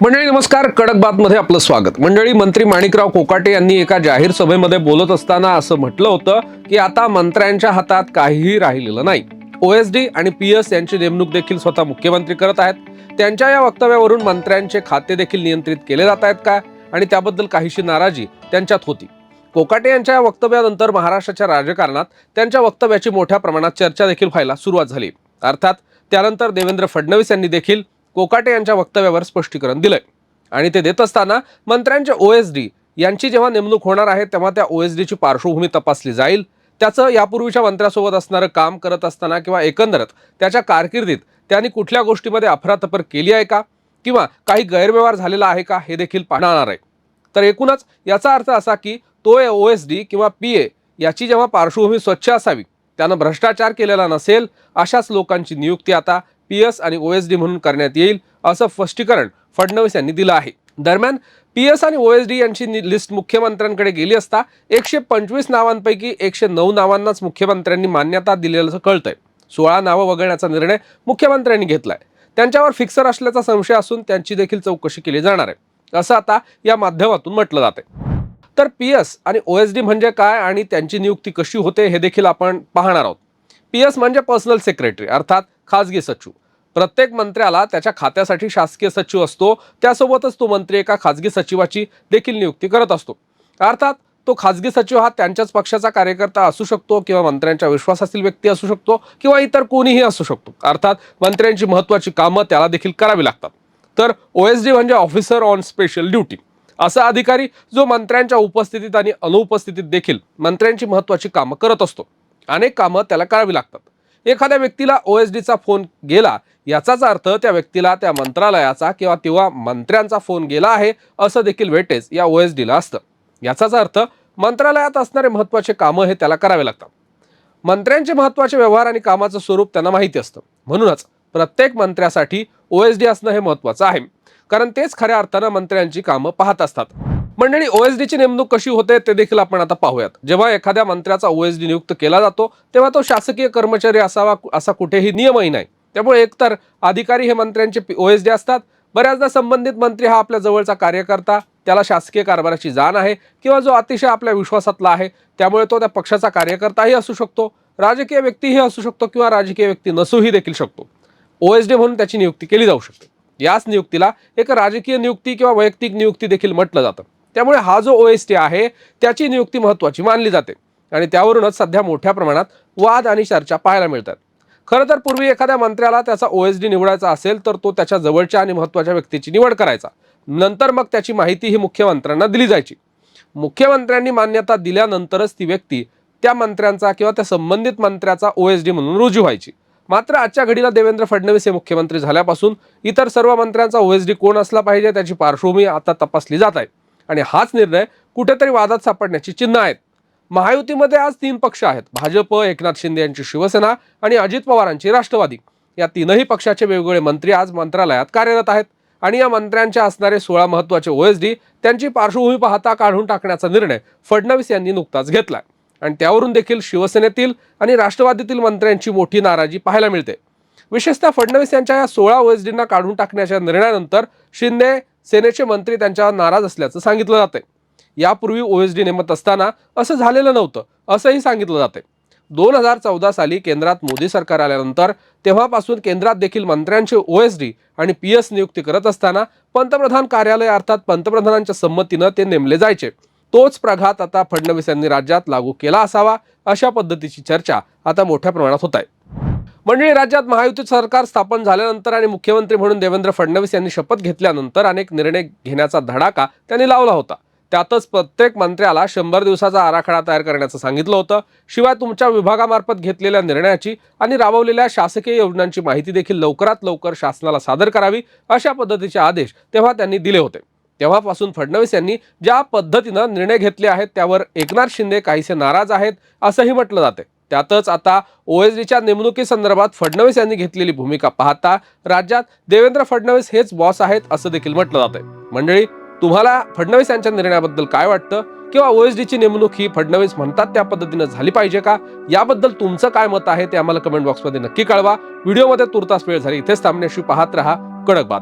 मंडळी नमस्कार. कडक बातमध्ये आपलं स्वागत. मंडळी मंत्री माणिकराव कोकाटे यांनी एका जाहीर सभेमध्ये बोलत असताना असं म्हटलं होतं की आता मंत्र्यांच्या हातात काहीही राहिलेलं नाही. ओएसडी आणि पी एस यांची नेमणूक देखील स्वतः मुख्यमंत्री करत आहेत. त्यांच्या या वक्तव्यावरून मंत्र्यांचे खाते देखील नियंत्रित केले जात आहेत का? आणि त्याबद्दल काहीशी नाराजी त्यांच्यात होती. कोकाटे यांच्या या वक्तव्यानंतर महाराष्ट्राच्या राजकारणात त्यांच्या वक्तव्याची मोठ्या प्रमाणात चर्चा देखील व्हायला सुरुवात झाली. अर्थात त्यानंतर देवेंद्र फडणवीस यांनी देखील कोकाटे यांच्या वक्तव्यावर स्पष्टीकरण दिलंय. आणि ते देत असताना मंत्र्यांच्या ओएसडी यांची जेव्हा नेमणूक होणार आहे तेव्हा त्या ओएसडीची पार्श्वभूमी तपासली जाईल. त्याचं यापूर्वीच्या मंत्र्यासोबत असणारं काम करत असताना किंवा एकंदरच त्याच्या कारकिर्दीत त्यांनी कुठल्या गोष्टीमध्ये अफरातफर केली आहे का? किंवा काही गैरव्यवहार झालेला आहे का? हे देखील पाहणार आहे. तर एकूणच याचा अर्थ असा की तो ओ एस डी किंवा पी ए याची जेव्हा पार्श्वभूमी स्वच्छ असावी त्यानं भ्रष्टाचार केलेला नसेल अशाच लोकांची नियुक्ती आता पी एस आणि ओ एस डी म्हणून करण्यात येईल असं स्पष्टीकरण फडणवीस यांनी दिलं आहे. दरम्यान पी एस आणि ओ एस डी यांची लिस्ट मुख्यमंत्र्यांकडे गेली असता एकशे पंचवीस नावांपैकी एकशे नऊ नावांनाच मुख्यमंत्र्यांनी मान्यता दिलेलं कळतंय. सोळा नावं वगळण्याचा निर्णय मुख्यमंत्र्यांनी घेतलाय. त्यांच्यावर फिक्सर असल्याचा संशय असून त्यांची देखील चौकशी केली जाणार आहे असं आता या माध्यमातून म्हटलं जाते तर पी एस आणि ओ एस डी म्हणजे काय आणि त्यांची नियुक्ती कशी होते हे देखील आपण पाहणार आहोत. पी एस म्हणजे पर्सनल सेक्रेटरी अर्थात खाजगी सचिव. प्रत्येक मंत्र्याला त्याच्या खात्यासाठी शासकीय सचिव असतो. त्यासोबतच तो मंत्री एका खाजगी सचिवाची देखील नियुक्ती करत असतो. अर्थात तो खाजगी सचिव हा त्यांच्याच पक्षाचा कार्यकर्ता असू शकतो किंवा मंत्र्यांच्या विश्वासातील व्यक्ती असू शकतो किंवा इतर कोणीही असू शकतो. अर्थात मंत्र्यांची महत्त्वाची कामं त्याला देखील करावी लागतात. तर ओ एस डी म्हणजे ऑफिसर ऑन स्पेशल ड्युटी. असा अधिकारी जो मंत्र्यांच्या उपस्थितीत आणि अनुपस्थितीत देखील मंत्र्यांची महत्त्वाची कामं करत असतो. अनेक कामं त्याला करावी लागतात. एखाद्या व्यक्तीला ओ एस डीचा फोन गेला याचाच अर्थ त्या व्यक्तीला त्या मंत्रालयाचा किंवा तेव्हा मंत्र्यांचा फोन गेला आहे असं देखील वेटेज या ओ एस डीला असतं. याचाच अर्थ मंत्रालयात असणारे महत्त्वाचे कामं हे त्याला करावे लागतात. मंत्र्यांचे महत्त्वाचे व्यवहार आणि कामाचं स्वरूप त्यांना माहिती असतं. म्हणूनच प्रत्येक मंत्र्यासाठी ओ एस डी असणं हे महत्त्वाचं आहे. कारण तेच खऱ्या अर्थानं मंत्र्यांची कामं पाहत असतात. मंडळी ओ एस नेमणूक कशी होते ते देखील आपण आता पाहूयात. जेव्हा एखाद्या मंत्र्याचा ओ एस डी नियुक्त केला जातो तेव्हा तो शासकीय कर्मचारी असावा असा कुठेही नियमही नाही. त्यामुळे एकतर अधिकारी हे मंत्र्यांचे ओ एस डी असतात बऱ्याचदा संबंधित मंत्री हा आपल्या जवळचा कार्यकर्ता त्याला शासकीय कारभाराची जाण आहे किंवा जो अतिशय आपल्या विश्वासातला आहे त्यामुळे तो त्या पक्षाचा कार्यकर्ताही असू शकतो राजकीय व्यक्तीही असू शकतो किंवा राजकीय व्यक्ती नसूही देखील शकतो. ओ एस डी म्हणून त्याची नियुक्ती केली जाऊ शकते. याच नियुक्तीला एक राजकीय नियुक्ती किंवा वैयक्तिक नियुक्ती देखील म्हटलं जातं. त्यामुळे हा जो ओ एस टी आहे त्याची नियुक्ती महत्त्वाची मानली जाते. आणि त्यावरूनच सध्या मोठ्या प्रमाणात वाद आणि चर्चा पाहायला मिळतात. खरं तर पूर्वी एखाद्या मंत्र्याला त्याचा ओ एस डी निवडायचा असेल तर तो त्याच्या जवळच्या आणि महत्त्वाच्या व्यक्तीची निवड करायचा. नंतर मग त्याची माहिती ही मुख्यमंत्र्यांना दिली जायची. मुख्यमंत्र्यांनी मान्यता दिल्यानंतरच ती व्यक्ती त्या मंत्र्यांचा किंवा त्या संबंधित मंत्र्याचा ओ एस डी म्हणून रुजू व्हायची. मात्र आजच्या घडीला देवेंद्र फडणवीस हे मुख्यमंत्री झाल्यापासून इतर सर्व मंत्र्यांचा ओ एस डी कोण असला पाहिजे त्याची पार्श्वभूमी आता तपासली जात आहे. आणि हाच निर्णय कुठेतरी वादात सापडण्याची चिन्ह आहेत. महायुतीमध्ये आज तीन पक्ष आहेत. भाजप एकनाथ शिंदे यांची शिवसेना आणि अजित पवारांची राष्ट्रवादी. या तीनही पक्षाचे वेगवेगळे मंत्री आज मंत्रालयात कार्यरत आहेत. आणि या मंत्र्यांच्या असणारे सोळा महत्त्वाचे ओएसडी त्यांची पार्श्वभूमी पाहता काढून टाकण्याचा निर्णय फडणवीस यांनी नुकताच घेतला आणि त्यावरून देखील शिवसेनेतील आणि राष्ट्रवादीतील मंत्र्यांची मोठी नाराजी पाहायला मिळते. विशेषतः फडणवीस यांच्या या सोळा ओएसडींना काढून टाकण्याच्या निर्णयानंतर शिंदे सेनेचे मंत्री त्यांच्यावर नाराज असल्याचं सांगितलं जातंय. यापूर्वी ओएसडी नेमत असताना असं झालेलं नव्हतं असंही सांगितलं जाते दोन हजार चौदा साली केंद्रात मोदी सरकार आल्यानंतर तेव्हापासून केंद्रात देखील मंत्र्यांचे ओएसडी आणि पी एस नियुक्ती करत असताना पंतप्रधान कार्यालय अर्थात पंतप्रधानांच्या संमतीनं ते नेमले जायचे. तोच प्रघात आता फडणवीस यांनी राज्यात लागू केला असावा अशा पद्धतीची चर्चा आता मोठ्या प्रमाणात होत आहे. मंडळी राज्यात महायुती सरकार स्थापन झाल्यानंतर आणि मुख्यमंत्री म्हणून देवेंद्र फडणवीस यांनी शपथ घेतल्यानंतर अनेक निर्णय घेण्याचा धडाका त्यांनी लावला होता. त्यातच प्रत्येक मंत्र्याला शंभर दिवसाचा आराखडा तयार करण्याचं सांगितलं होतं. शिवाय तुमच्या विभागामार्फत घेतलेल्या निर्णयाची आणि राबवलेल्या शासकीय योजनांची माहिती देखील लवकरात लवकर शासनाला सादर करावी अशा पद्धतीचे आदेश तेव्हा त्यांनी दिले होते. तेव्हापासून फडणवीस यांनी ज्या पद्धतीनं निर्णय घेतले आहेत त्यावर एकनाथ शिंदे काहीसे नाराज आहेत असंही म्हटलं जाते. त्यातच आता ओएसडीच्या नेमणुकीसंदर्भात फडणवीस यांनी घेतलेली भूमिका पाहता राज्यात देवेंद्र फडणवीस हेच बॉस आहेत असं देखील म्हटलं जात आहे मंडळी तुम्हाला फडणवीस यांच्या निर्णयाबद्दल काय वाटतं? किंवा ओएसडीची नेमणूक ही फडणवीस म्हणतात त्या पद्धतीनं झाली पाहिजे का? याबद्दल तुमचं काय मत आहे ते आम्हाला कमेंट बॉक्समध्ये नक्की कळवा. व्हिडिओमध्ये तुर्तास वेळ झाली इथेच थांबण्याशी पाहत रहा. कडक बात